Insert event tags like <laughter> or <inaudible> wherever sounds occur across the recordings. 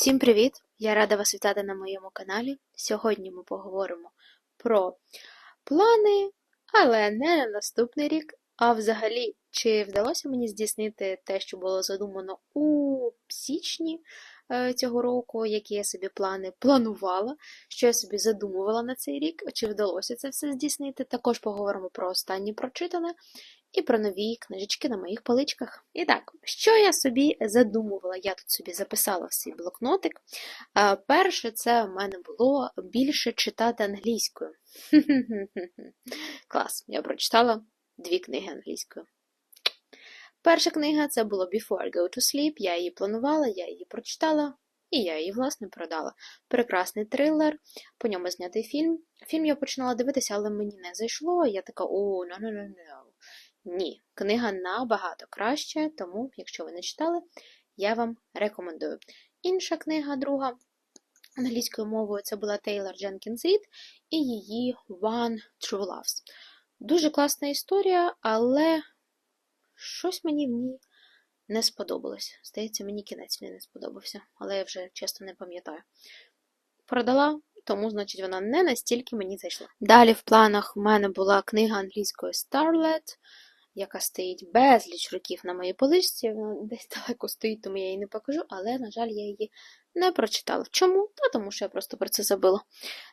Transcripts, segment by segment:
Всім привіт! Я рада вас вітати на моєму каналі. Сьогодні ми поговоримо про плани, але не на наступний рік. А взагалі, чи вдалося мені здійснити те, що було задумано у січні е, цього року, які я собі плани планувала, що я собі задумувала на цей рік, чи вдалося це все здійснити. Також поговоримо про останнє прочитане і про нові книжечки на моїх поличках. І так, що я собі задумувала? Я тут собі записала в свій блокнотик. Перше, це в мене було більше читати англійською. <laughs> Клас, я прочитала дві книги англійською. Перша книга це було Before I Go to Sleep. Я її планувала, я її прочитала. І я її, власне, продала. Прекрасний трилер, по ньому знятий фільм. Фільм я починала дивитися, але мені не зайшло. Я така, о, no, no, no, no. Ні, книга набагато краще, тому, якщо ви не читали, я вам рекомендую. Інша книга, друга англійською мовою, це була Тейлор Дженкінс Рід і її One True Loves. Дуже класна історія, але щось мені в ній не сподобалось. Здається, мені кінець не сподобався, але я вже чесно не пам'ятаю. Продала, тому, значить, вона не настільки мені зайшла. Далі в планах в мене була книга англійської Starlet, яка стоїть безліч років на моїй поличці. Вона десь <laughs> далеко стоїть, тому я її не покажу, але, на жаль, я її не прочитала. Чому? Та тому що я просто про це забула.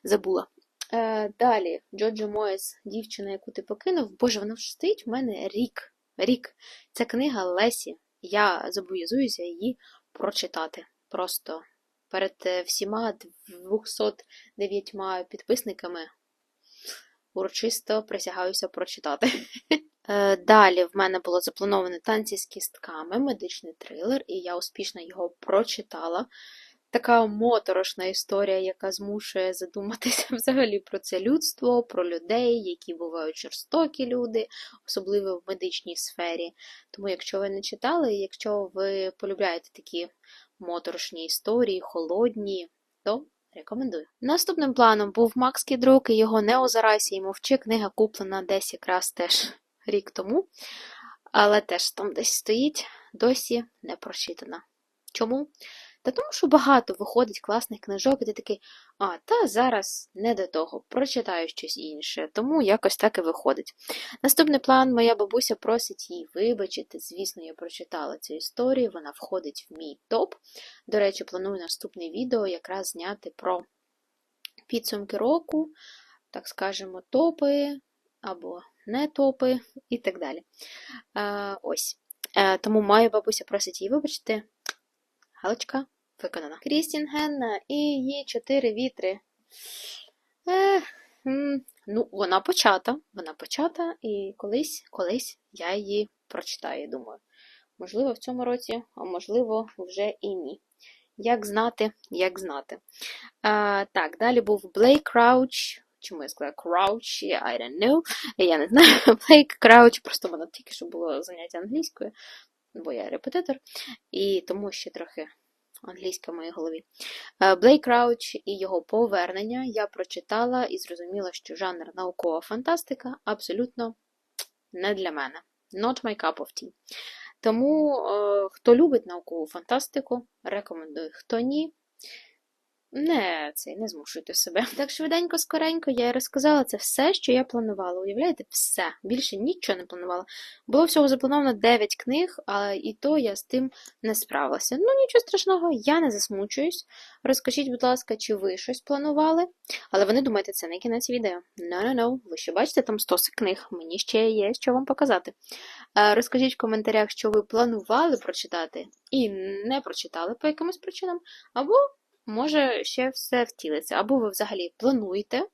забула. Е, Далі, Джоджо Моєс, дівчина, яку ти покинув. Боже, вона вже стоїть в мене рік. Рік. Це книга Лесі. Я зобов'язуюся її прочитати. Просто перед всіма 209 підписниками урочисто присягаюся прочитати. <laughs> Е, Далі в мене було заплановане танці з кістками, медичний трилер, і я успішно його прочитала. Така моторошна історія, яка змушує задуматися <laughs> взагалі про це людство, про людей, які бувають жорстокі люди, особливо в медичній сфері. Тому, якщо ви не читали, якщо ви полюбляєте такі моторошні історії, холодні, то рекомендую. Наступним планом був Макс Кідрук і його Не озирайся і мовчи. Книга куплена десь якраз теж рік тому, але теж там десь стоїть, досі не прочитана. Чому? Та тому, що багато виходить класних книжок, і ти такий, а, та зараз не до того, прочитаю щось інше, тому якось так і виходить. Наступний план, моя бабуся просить її вибачити. Звісно, я прочитала цю історію, вона входить в мій топ. До речі, планую наступне відео якраз зняти про підсумки року, так скажемо, топи або не топи і так далі. Ось. А, тому моя бабуся просить її вибачити. Галочка виконана. Крістін Генна і її чотири вітри. Ех, ну, вона почата. Вона почата, і колись, колись я її прочитаю, думаю. Можливо, в цьому році, а можливо, вже і ні. Як знати, як знати. А, Так, далі був Блейк Крауч. Чому я сказала Crouch? I don't know. Я не знаю. <laughs> Блейк Крауч, просто в мене тільки що було заняття англійською, бо я репетитор, і тому ще трохи англійська в моїй голові. Блейк Крауч і його повернення я прочитала і зрозуміла, що жанр наукова фантастика абсолютно не для мене. Not my cup of tea. Тому, е, хто любить наукову фантастику, рекомендую. Хто ні, не цей, не змушуйте себе. Так швиденько, скоренько я розказала це все, що я планувала. Уявляєте, все. Більше нічого не планувала. Було всього заплановано 9 книг, а і то я з тим не справилася. Ну, нічого страшного, я не засмучуюсь. Розкажіть, будь ласка, чи ви щось планували? Але ви не думайте, це не кінець відео. No-no-no, ви ще бачите там стоси книг, мені ще є що вам показати. Розкажіть в коментарях, що ви планували прочитати і не прочитали по якимось причинам, або може ще все втілиться. Або ви взагалі плануєте е,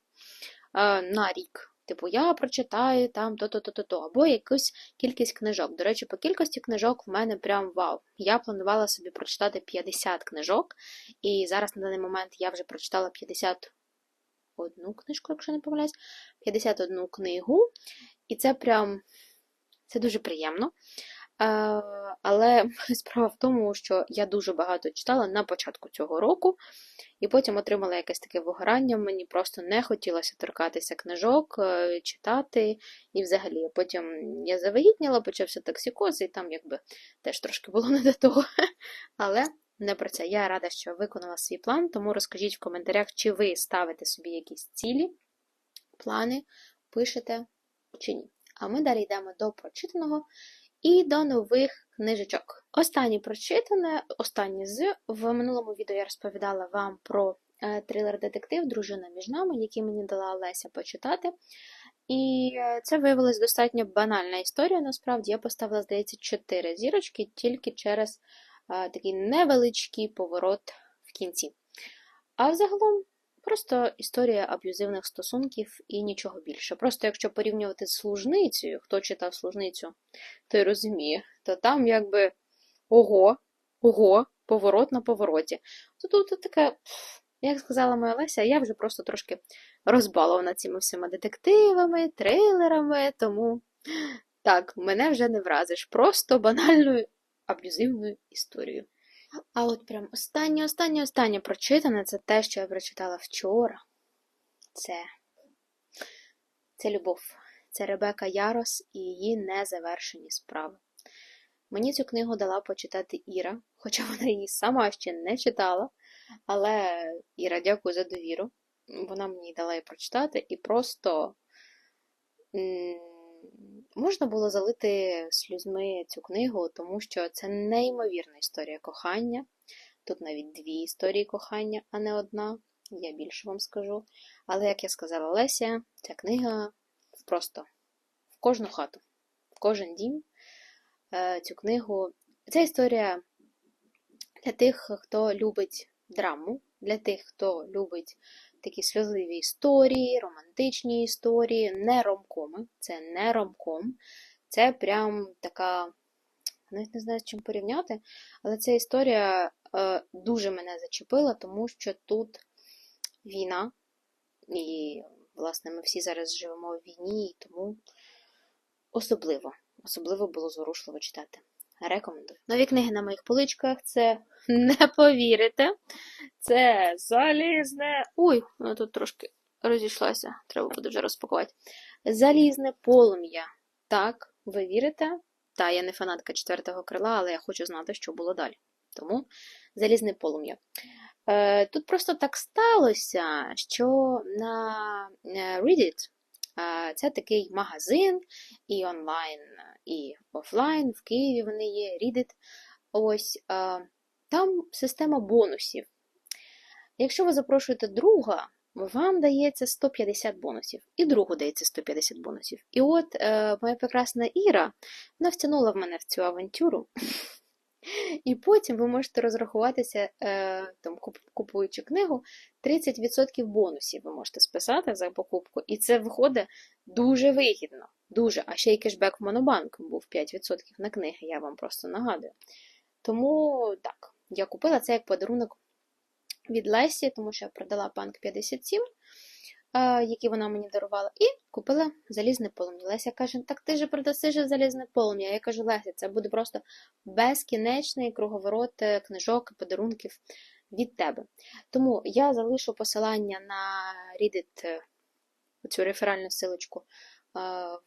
на рік. Типу, я прочитаю там то-то-то-то, або якусь кількість книжок. До речі, по кількості книжок в мене прям вау. Я планувала собі прочитати 50 книжок, і зараз на даний момент я вже прочитала 51 книжку, якщо не помиляюсь, 51 книгу. І це прям це дуже приємно. Але <laughs> справа в тому, що я дуже багато читала на початку цього року, і потім отримала якесь таке вигорання. Мені просто не хотілося торкатися книжок, е, читати. І взагалі потім я завагітніла, почався токсикоз, і там якби теж трошки було <laughs> не до того. Але не про це. Я рада, що виконала свій план, тому розкажіть в коментарях, чи ви ставите собі якісь цілі, плани, пишете чи ні. А ми далі йдемо до прочитаного і до нових книжечок. Останнє прочитане, останнє з в минулому відео я розповідала вам про е, трилер-детектив Дружина між нами, який мені дала Леся почитати. І е, це виявилась достатньо банальна історія. Насправді я поставила, здається, 4 зірочки тільки через е, такий невеличкий поворот в кінці. А взагалом просто історія аб'юзивних стосунків і нічого більше. Просто якщо порівнювати з служницею, хто читав служницю, той розуміє, то там якби ого, ого, поворот на повороті. То тут таке, як сказала моя Леся, я вже просто трошки розбалована цими всіма детективами, трилерами, тому так, мене вже не вразиш. Просто банальною аб'юзивною історією. А от прям останнє, останнє, останнє прочитане це те, що я прочитала вчора. Це це любов. Це Ребека Ярос і її незавершені справи. Мені цю книгу дала почитати Іра, хоча вона її сама ще не читала. Але Іра, дякую за довіру. Вона мені дала її прочитати, і просто можна було залити слізьми цю книгу, тому що це неймовірна історія кохання. Тут навіть дві історії кохання, а не одна. Я більше вам скажу. Але, як я сказала Леся, ця книга просто в кожну хату, в кожен дім. Е, цю книгу. Ця історія для тих, хто любить драму, для тих, хто любить такі сльозливі історії, романтичні історії, не ромкоми. Це не ромком. Це прям така, навіть не знаю, з чим порівняти, але ця історія е, дуже мене зачепила, тому що тут війна, і, власне, ми всі зараз живемо в війні, і тому особливо, особливо було зворушливо читати. Рекомендую. Нові книги на моїх поличках це <laughs> не повірите. Це залізне. Ой, вона тут трошки розійшлася, треба буде вже розпакувати. Залізне полум'я. Так, ви вірите? Та, я не фанатка четвертого крила, але я хочу знати, що було далі. Тому залізне полум'я. Е, Тут просто так сталося, що на е, Reddit це такий магазин і онлайн, і офлайн. В Києві вони є, Reddit. Ось там система бонусів. Якщо ви запрошуєте друга, вам дається 150 бонусів, і другу дається 150 бонусів. І от е, моя прекрасна Іра вона втягнула в мене в цю авантюру. <laughs> І потім ви можете розрахуватися, е, там, купуючи книгу, 30% бонусів ви можете списати за покупку, і це виходить дуже вигідно. Дуже. А ще й кешбек в Монобанк був 5% на книги, я вам просто нагадую. Тому так, я купила це як подарунок від Лесі, тому що я продала банк 57 які вона мені дарувала, і купила залізне полум'я. Леся каже: Так ти же залізне полум'я. Я кажу, Леся, це буде просто безкінечний круговорот е, книжок, подарунків від тебе. Тому я залишу посилання на Reddit, е, цю реферальну силочку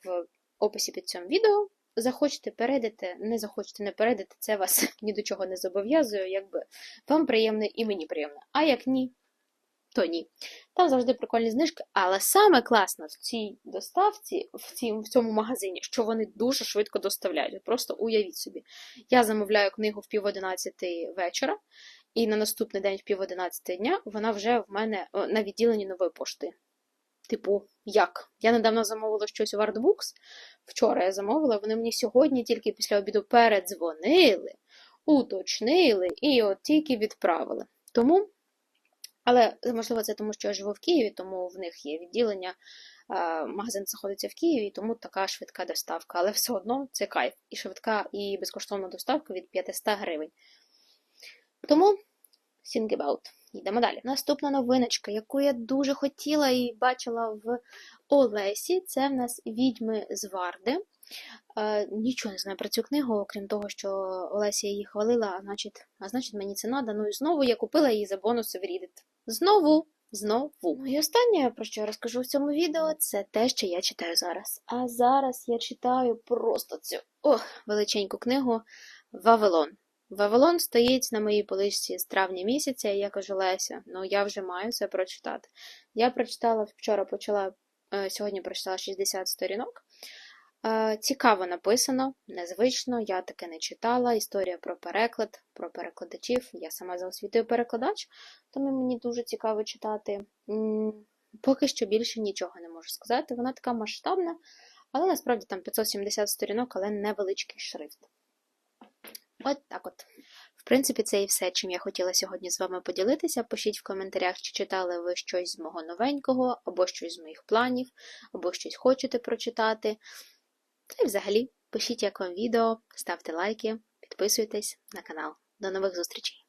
в описі під цим відео. Захочете перейдете, не захочете не перейдете, це вас <laughs> ні до чого не зобов'язує, якби вам приємно і мені приємно. А як ні, то ні. Там завжди прикольні знижки, але саме класно в цій доставці, в цім, в цьому магазині, що вони дуже швидко доставляють. Просто уявіть собі. Я замовляю книгу в пів одинадцятий вечора, і на наступний день в пів одинадцятий дня вона вже в мене на відділенні нової пошти. Типу, як? Я недавно замовила щось у Artbooks, Вчора я замовила, вони мені сьогодні тільки після обіду передзвонили, уточнили і от тільки відправили. Тому. Але, можливо, це тому, що я живу в Києві, тому в них є відділення, магазин знаходиться в Києві, тому така швидка доставка. Але все одно це кайф. І швидка, і безкоштовна доставка від 500 гривень. Тому think about. Йдемо далі. Наступна новиночка, яку я дуже хотіла і бачила в Олесі, це в нас відьми з Варди. Нічого не знаю про цю книгу, окрім того, що Олеся її хвалила, а значить, а значить мені це надо. Ну і знову я купила її за бонуси в Reddit. Знову, знову. Ну і останнє, про що я розкажу в цьому відео, це те, що я читаю зараз. А зараз я читаю просто цю ох, величеньку книгу Вавилон. Вавилон стоїть на моїй поличці з травня місяця, і я кажу, Леся, ну я вже маю це прочитати. Я прочитала вчора, почала, е, сьогодні прочитала 60 сторінок. Е, Цікаво написано, незвично, я таке не читала. Історія про переклад, про перекладачів. Я сама за освітою перекладач, тому мені дуже цікаво читати. Поки що більше нічого не можу сказати. Вона така масштабна, але насправді там 570 сторінок, але невеличкий шрифт. От так от. В принципі, це і все, чим я хотіла сьогодні з вами поділитися. Пишіть в коментарях, чи читали ви щось з мого новенького, або щось з моїх планів, або щось хочете прочитати. Та й взагалі, пишіть, як вам відео, ставте лайки, підписуйтесь на канал. До нових зустрічей!